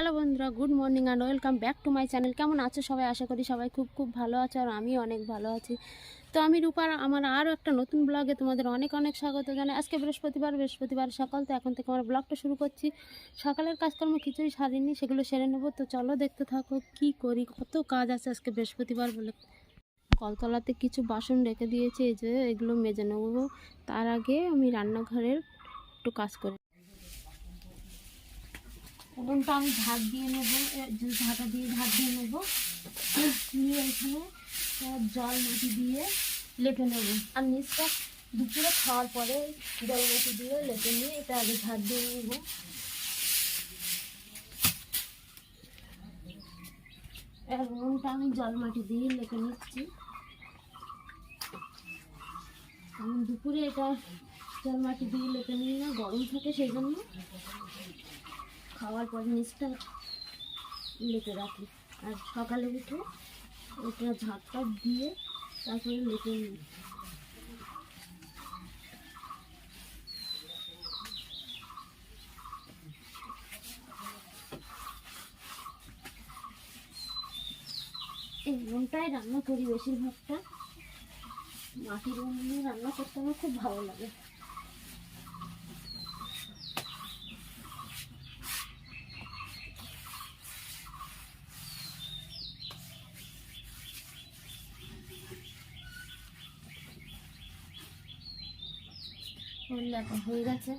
Hello বন্ধুরা, good morning and welcome back to my channel কেমন আছো সবাই? আশা করি সবাই খুব খুব ভালো আছে আর আমি অনেক ভালো আছি। তো আমি রূপার, আমার আরও একটা নতুন ব্লগে তোমাদের অনেক অনেক স্বাগত জানাই। আজকে বৃহস্পতিবার বৃহস্পতিবার সকাল, তো এখন থেকে আমার ব্লগটা শুরু করছি। সকালের কাজকর্ম কিছুই সারিনি, সেগুলো সেরে নেব। তো চলো দেখতে থাকো কি করি, কত কাজ আছে আজকে বৃহস্পতিবার বলে। কলতলাতে কিছু বাসন রেখে দিয়েছে, এই যে এগুলো মেজে নেব। তার আগে আমি রান্নাঘরের একটু কাজ করি। উনুনটা আমি ঝাঁট দিয়ে নেব ঝাঁটা দিয়ে ঝাঁট দিয়ে নেব, নিয়ে এখানে জল মাটি দিয়ে লেপে নেব। আর নিচটা দুপুরে খাওয়ার পরে জল মাটি দিয়ে লেপে নিয়ে এটা আগে ঝাঁট দিয়ে নেব। এবার উনুনটা আমি জল মাটি দিয়ে লেপে নিচ্ছি। দুপুরে এটা জল মাটি দিয়ে লেপে নিই না গরম থাকে সেই জন্য। খাওয়ার পর নিচটা লেপে রাখি। আর সকালে উঠে ওটা ঝাঁটটা দিয়ে তারপরে লেপে নিই। এই রান্না করি বেশিরভাগটা। মাটির উনুনে রান্না করতে আমার খুব ভালো লাগে। এখন হয়ে গেছে।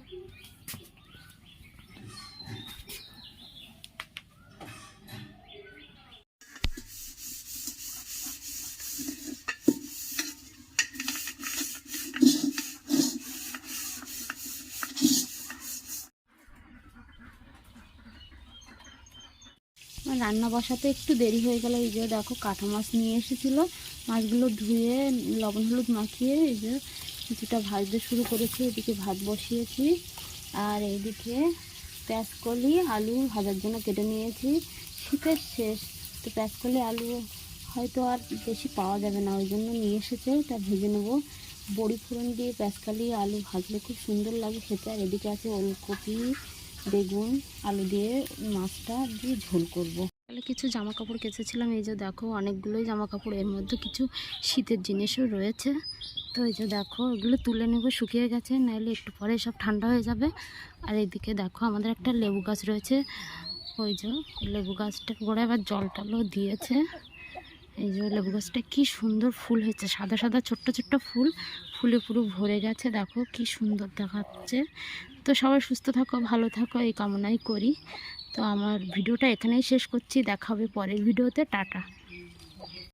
রান্না বসাতে একটু দেরি হয়ে গেল। এই যে দেখো কাঠা মাছ নিয়ে এসেছিল। মাছগুলো ধুয়ে লবণ হলুদ মাখিয়ে এই যে কিছুটা ভাজতে শুরু করেছি, এদিকে ভাত বসিয়েছি। আর এইদিকে পেঁয়াজকলি, আলু ভাজার জন্য কেটে নিয়েছি। শীতের শেষ, তো পেঁয়াজকলি, আলু হয়তো আর বেশি পাওয়া যাবে না, ওই জন্য নিয়ে এসেছে তা ভেজে নেব। বড়ি ফোড়ন দিয়ে পেঁয়াজকালি, আলু ভাজলে খুব সুন্দর লাগে খেতে। আর এদিকে আছে ওলকপি, বেগুন, আলু দিয়ে মাছটা দিয়ে ঝোল করব। তাহলে কিছু জামা কাপড় কেচেছিলাম, এই যে দেখো অনেকগুলোই জামা কাপড় এর মধ্যে কিছু শীতের জিনিসও রয়েছে। তো এই যে দেখো, এগুলো তুলে নেব, শুকিয়ে গেছে, নাহলে একটু পরে সব ঠান্ডা হয়ে যাবে। আর এইদিকে দেখো, আমাদের একটা লেবু গাছ রয়েছে। ওই যে, লেবু গাছটা গোড়ায় আবার জল টলও দিয়েছে। এই যে লেবু গাছটা কি সুন্দর ফুল হয়েছে, সাদা সাদা ছোট্ট ছোট্ট ফুল, ফুলে পুরো ভরে গেছে। দেখো কি সুন্দর দেখাচ্ছে। তো সবাই সুস্থ থাকো, ভালো থাকো, এই কামনাই করি। তো আমার ভিডিওটা এখানেই শেষ করছি, দেখা হবে পরের ভিডিওতে, টাটা।